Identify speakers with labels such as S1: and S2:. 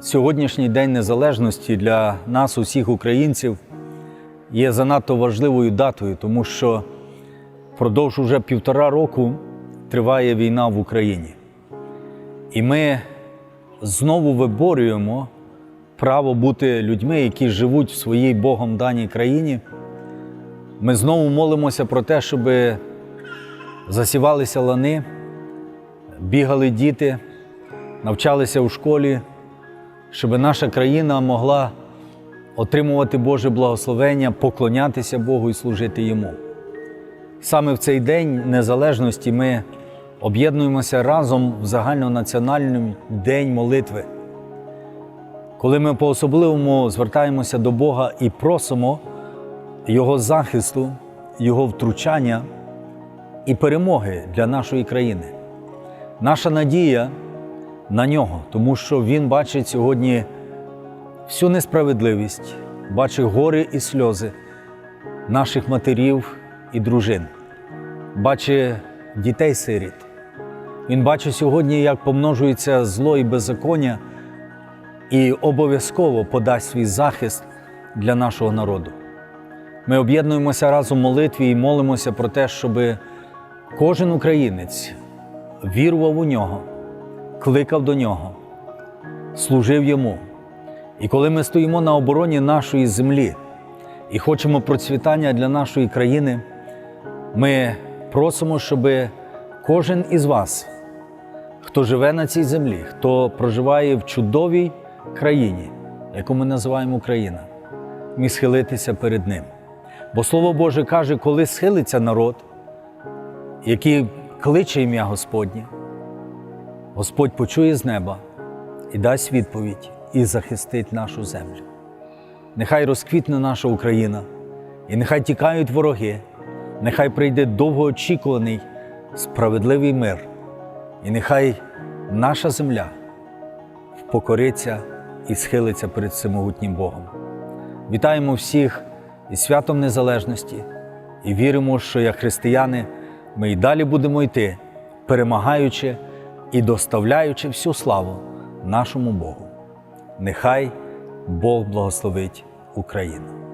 S1: Сьогоднішній День Незалежності для нас, усіх українців, є занадто важливою датою, тому що впродовж уже півтора року триває війна в Україні. І ми знову виборюємо право бути людьми, які живуть в своїй Богом даній країні. Ми знову молимося про те, щоб засівалися лани, бігали діти, навчалися у школі, щоб наша країна могла отримувати Боже благословення, поклонятися Богу і служити Йому. Саме в цей день незалежності ми об'єднуємося разом в загальнонаціональний день молитви, коли ми по-особливому звертаємося до Бога і просимо Його захисту, Його втручання і перемоги для нашої країни. Наша надія на нього, тому що Він бачить сьогодні всю несправедливість, бачить гори і сльози наших матерів і дружин, бачить дітей сиріт. Він бачить сьогодні, як помножується зло і беззаконня, і обов'язково подасть свій захист для нашого народу. Ми об'єднуємося разом в молитві і молимося про те, щоб кожен українець вірував у нього, кликав до нього, служив йому. І коли ми стоїмо на обороні нашої землі і хочемо процвітання для нашої країни, ми просимо, щоб кожен із вас, хто живе на цій землі, хто проживає в чудовій країні, яку ми називаємо Україна, міг схилитися перед Ним. Бо Слово Боже каже, коли схилиться народ, який кличе ім'я Господнє, Господь почує з неба і дасть відповідь і захистить нашу землю. Нехай розквітне наша Україна, і нехай тікають вороги, нехай прийде довгоочікуваний справедливий мир, і нехай наша земля впокориться і схилиться перед всемогутнім Богом. Вітаємо всіх із святом Незалежності і віримо, що як християни ми й далі будемо йти, перемагаючи і доставляючи всю славу нашому Богу. Нехай Бог благословить Україну.